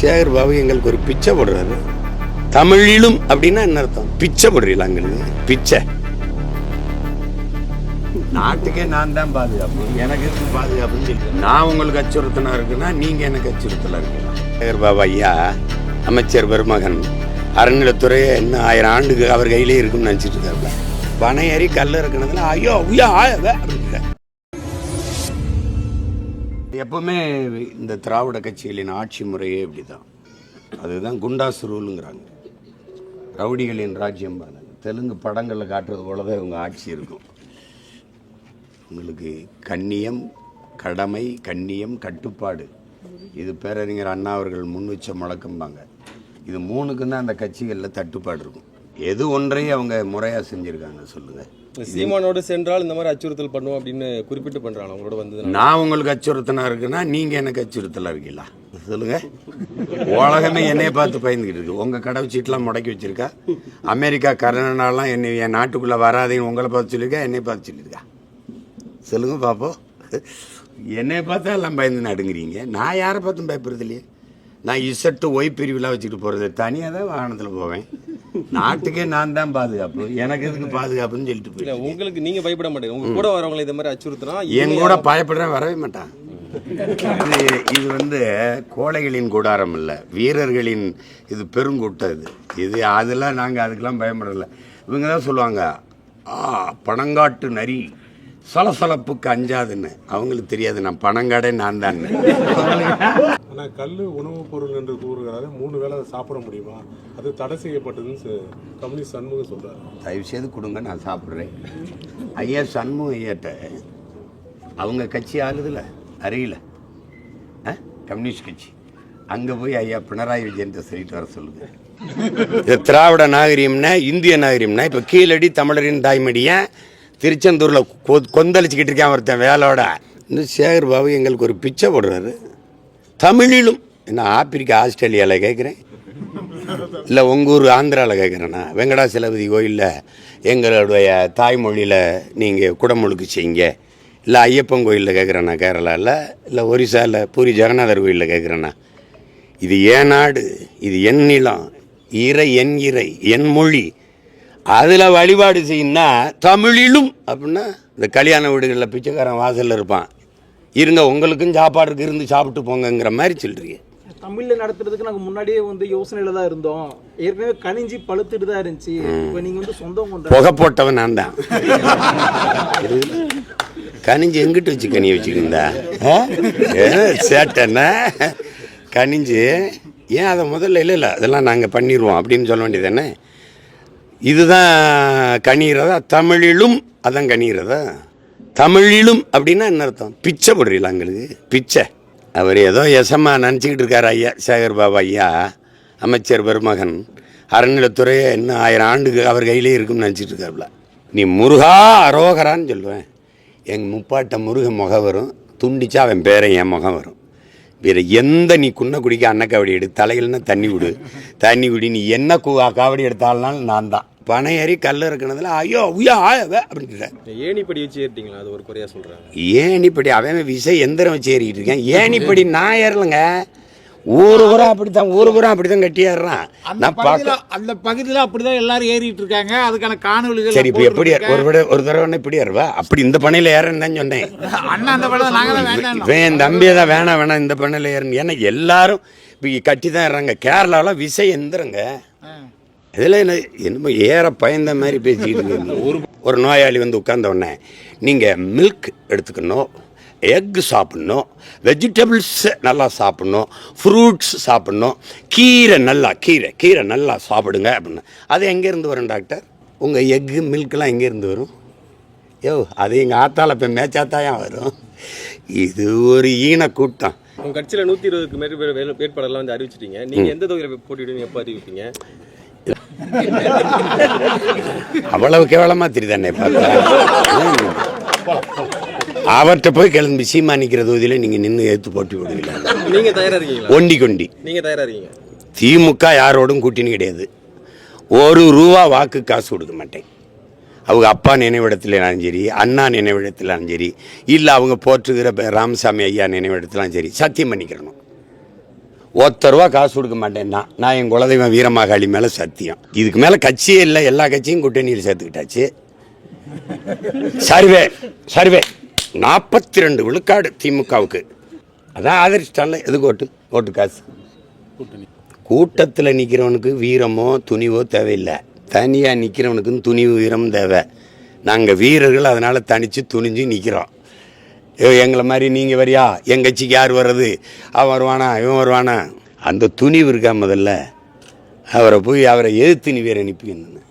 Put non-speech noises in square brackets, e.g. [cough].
சேகர் பாபு எங்களுக்கு ஒரு பிச்சை போடுறாரு. தமிழிலும் அப்படின்னா என்ன அர்த்தம்? பிச்சை போடுறீங்களா எங்களுக்கு பிச்சை. நாட்டுக்கே நான் தான் பாதுகாப்பு. எனக்கு எதுக்கு பாதுகாப்புன்னு சொல்லி நான் உங்களுக்கு அச்சுறுத்தனா இருக்குன்னா நீங்க எனக்கு அச்சுறுத்தலா இருக்கலாம் சேகர் பாபு ஐயா அமைச்சர் பெருமகன் அறநிலைத்துறை என்ன ஆயிரம் ஆண்டுக்கு அவர் கையிலே இருக்குன்னு நினச்சிட்டு இருக்காருல பனை ஏறி கல் இறக்குனதுல ஐயோ ஐயா ஆயவ அப்படிங்கிற எப்பவுமே இந்த திராவிட கட்சிகளின் ஆட்சி முறையே இப்படிதான். அதுதான் குண்டாஸ் ரூலுங்கிறாங்க. ரவுடிகளின் ராஜ்யம் பாருங்க. தெலுங்கு படங்களில் காட்டுறது போல தான் இவங்க ஆட்சி இருக்கும். உங்களுக்கு கண்ணியம் கடமை கண்ணியம் கட்டுப்பாடு. இது பேரறிஞர் அண்ணா அவர்கள் முன் வச்ச முழக்கம்பாங்க. இது மூணுக்கும் தான் அந்த கட்சிகளில் தட்டுப்பாடு இருக்கும். எது ஒன்றையும் அவங்க முறையாக செஞ்சுருக்காங்க சொல்லுங்கள் சீமானோடு சென்றால் இந்த மாதிரி அச்சுறுத்தல் பண்ணுவோம் அப்படின்னு குறிப்பிட்டு பண்றாங்க அவங்களோட வந்து நான் உங்களுக்கு அச்சுறுத்தனா இருக்குன்னா நீங்க எனக்கு அச்சுறுத்தலா இருக்கீங்களா? சொல்லுங்க. உலகமே என்னைய பார்த்து பயந்துக்கிட்டு இருக்கு. உங்க கடை சீட்லாம் முடக்கி வச்சிருக்கா? அமெரிக்கா கனடாலாம் என்னை என் நாட்டுக்குள்ள வராதேன்னு உங்களை பார்த்து சொல்லியிருக்கா? என்னை பார்த்து சொல்லியிருக்கா? சொல்லுங்க பாப்போம். என்னை பார்த்தா எல்லாம் பயந்து நடுங்குறீங்க. நான் யாரை பார்த்தும் பயப்படுறது இல்லையே? நான் இசட்டு ஒய் பிரிவுலாம் வச்சுட்டு போகிறது தனியாக தான் வாகனத்தில் போவேன். நாட்டுக்கே நான் தான் பாதுகாப்பு. எனக்கு எதுக்கு பாதுகாப்புன்னு சொல்லிட்டு இல்ல போய் உங்களுக்கு நீங்க பயப்பட மாட்டீங்க. உங்க கூட வரவங்களை இந்த மாதிரி அச்சுறுத்தினா என் கூட பயப்படுறேன் வரவே மாட்டான். இது இது வந்து கோழைகளின் கூடாரம் இல்லை. வீரர்களின் இது பெருங்கூட்டம் இது. இது அதெல்லாம் நாங்கள் அதுக்கெல்லாம் பயப்படல. இவங்க தான் சொல்லுவாங்க ஆ பணங்காட்டு நரி சலசலப்புக்கு அஞ்சாதுன்னு. அவங்களுக்கு தெரியாது நான் பணங்காடே நான் தான். ஆனா கல்லு உணவுப் பொருள் என்று கூறுகிறாரு மூணு வேளை அதை சாப்பிட முடியுமா? அது தடை செய்யப்பட்டதுன்னு கம்யூனிஸ்ட் சண்முகம் சொல்றாரு. தயவு செய்து கொடுங்க நான் சாப்பிட்றேன். ஐயா சண்முகம் ஐயாட்ட அவங்க கட்சி ஆளுதுல அருகில். ஆ? கம்யூனிஸ்ட் கட்சி. அங்கே போய் ஐயா பினராயி விஜயன் சொல்லிட்டு வர சொல்லுங்க. இது திராவிட நாகரிகம்னா இந்திய நாகரிகம்னா இப்போ கீழடி தமிழரின் தாய்மடியன் திருச்செந்தூரில் கொ கொந்தளிச்சுக்கிட்டு இருக்கேன் ஒருத்தன் வேலோட? இந்த சேகர் பாபு எங்களுக்கு ஒரு பிச்சை போடுறாரு. தமிழிலும். என்ன ஆப்பிரிக்கா ஆஸ்திரேலியாவில் கேட்குறேன் இல்லை உங்கள் ஊர் ஆந்திராவில் கேட்குறேண்ணா வெங்கடாசலபதி கோயிலில் எங்களுடைய தாய்மொழியில் நீங்கள் குடமுழுக்கு செய்யுங்க. இல்லை ஐயப்பன் கோயிலில் கேட்குறேண்ணா கேரளாவில் இல்லை ஒரிசாவில் பூரி ஜெகநாதர் கோயிலில் கேட்குறேண்ணா இது ஏன் நாடு? இது என் நிலம். இறை என் இறை என் மொழி. அதில் வழிபாடு செய்யணும்னா தமிழிலும் அப்படின்னா இந்த கல்யாண வீடுகளில் பிச்சைக்காரன் வாசலில் இருப்பான். இருங்க உங்களுக்கும் சாப்பாடு இருக்கு இருந்து சாப்பிட்டு போங்கங்கிற மாதிரி சொல்கிறீங்க தமிழ்ல நடத்துறதுக்கு நாங்க முன்னாடியே வந்து யோசனையில தான் இருந்தோம். ஏற்கனவே கனிஞ்சி பழுத்துட்டு தான் இருந்துச்சு. இப்போ நீங்க வந்து சொந்தம் கொண்ட புகை போட்டவன் நான் தான். கனிஞ்சு எங்கிட்டு வச்சு கனி வச்சுக்கிருந்தா சேட்டன்னா கனிஞ்சு ஏன் அதை முதல்ல இல்லை இல்லை அதெல்லாம் நாங்கள் பண்ணிடுவோம் அப்படின்னு சொல்ல வேண்டியதானே இதுதான் கனிகிறதா தமிழிலும் அதான் கனிகிறதா தமிழிலும் அப்படின்னா என்ன அர்த்தம்? பிச்சை போடுறீங்களா எங்களுக்கு? பிச்சை. அவர் ஏதோ எசமா நினச்சிக்கிட்டு இருக்கார் ஐயா சேகர் பாபு ஐயா அமைச்சர் பெருமகன். அறநிலைத்துறையை என்ன ஆயிரம் ஆண்டுக்கு அவர் கையிலே இருக்கும்னு நினச்சிட்டு இருக்காப்ல நீ முருகா அரோகரான்னு சொல்லுவேன். எங்கள் முப்பாட்ட முருக முகம் வரும். துண்டிச்சா அவன் பேரை என் முகம் வரும். வேறு எந்த நீ குன்ன குடிக்க அன்ன காவடி எடு தலையில்னா தண்ணி விடு தண்ணி குடி நீ என்ன காவடி எடுத்தாலும் நான் தான். பனை ஏறி கல் இறக்குனதுல ஐயோ உயா ஆயவ அப்படின்ற ஏணிப்படி வச்சு ஏறிட்டீங்களா? அது ஒரு குறையா சொல்றாங்க. ஏணிப்படி அவன் விசை எந்திரம் வச்சு ஏறிட்டு இருக்கேன். ஏணிப்படி நான் ஏறலைங்க. ஊரு பூரா அப்படித்தான் ஊரு பூரா அப்படித்தான் கட்டி ஏறுறான். அந்த நான் பார்க்க அந்த பகுதியில அப்படிதான் எல்லாரும் ஏறிட்டு இருக்காங்க. அதுக்கான காணொலிகள் சரி இப்போ எப்படி ஒரு விட ஒரு தடவை இப்படி ஏறுவா? அப்படி இந்த பனையில் ஏறன்னு தான் சொன்னேன். அண்ணா அந்த படம் நாங்க தான் வேண்டாம் என் தம்பியை தான் வேணாம் வேணாம் இந்த பண்ணல ஏறணும் ஏன்னா எல்லாரும் இப்போ கட்டி தான் ஏறாங்க கேரளாவில் விசை எந்திரங்க. இதில் என்ன என்னமோ ஏற பயந்த மாதிரி பேசிக்கிட்டு இருக்கீங்க. [laughs] ஒரு ஒரு நோயாளி வந்து உட்கார்ந்த உடனே நீங்கள் மில்க் எடுத்துக்கணும் எக் சாப்பிட்ணும் வெஜிடபிள்ஸ் நல்லா சாப்பிட்ணும் ஃப்ரூட்ஸ் சாப்பிட்ணும் கீரை நல்லா கீரை கீரை நல்லா சாப்பிடுங்க அப்படின்னு. அது எங்கேருந்து வரும் டாக்டர்? உங்கள் எக்கு மில்க்லாம் எங்கேருந்து வரும்? யோ அது எங்கள் ஆத்தால இப்போ மேய்ச்சாத்தாயா வரும். இது ஒரு ஈன கூட்டம். உங்க கட்சியில நூத்தி இருபதுக்கு மேற்பட்ட வேட்பாளர்லாம் வந்து அறிவிச்சிட்டீங்க. நீங்க எந்த தொகுதியில போட்டியிடுவீங்க எப்போ அறிவிப்பீங்க? [laughs] அவ்வளவு கேவலமா தெரியுதானே. அவர்கிட்ட போய் கிளம்பி சீமா நிற்கிற தொகுதியில் நீங்கள் நின்று எடுத்து போட்டி விடுவீங்களா நீங்க தயாரா இருக்கீங்களா? ஒண்டி கொண்டி. நீங்க தயாரா இருக்கீங்க? திமுக யாரோடும் கூட்டணி கிடையாது. ஒரு ரூபா வாக்கு காசு கொடுக்க மாட்டேன். அவங்க அப்பா நினைவிடத்திலாலும் சரி அண்ணா நினைவிடத்திலாலும் சரி இல்லை அவங்க போற்றுகிற ராமசாமி ஐயா நினைவிடத்திலும் சரி சத்தியம் பண்ணிக்கிறணும் ஒத்த ரூபா காசு கொடுக்க மாட்டேன்னா நான் என் குலதெய்வம் வீரமாகாளி மேலே சத்தியம். இதுக்கு மேலே கட்சியே இல்லை எல்லா கட்சியும் கூட்டணியில் சேர்த்துக்கிட்டாச்சு. Survey survey. நாற்பத்தி ரெண்டு விழுக்காடு திமுகவுக்கு. அதான் ஆதரிச்சிட்டான்ல எதுக்கு ஓட்டு ஓட்டு காசு? கூட்டத்தில் நிற்கிறவனுக்கு வீரமோ துணிவோ தேவையில்லை. தனியாக நிற்கிறவனுக்குன்னு துணிவு வீரமும் தேவை. நாங்கள் வீரர்கள் அதனால் தனித்து துணிஞ்சு நிற்கிறோம் எங்களை மாதிரி நீங்கள் வரியா? என் கட்சிக்கு யார் வர்றது? அவன் வருவானா? இவன் வருவானா? அந்த துணிவு இருக்கா முதல்ல? அவரை போய் அவரை எதிர்த்து நீ வேறு அனுப்பிக்கணும்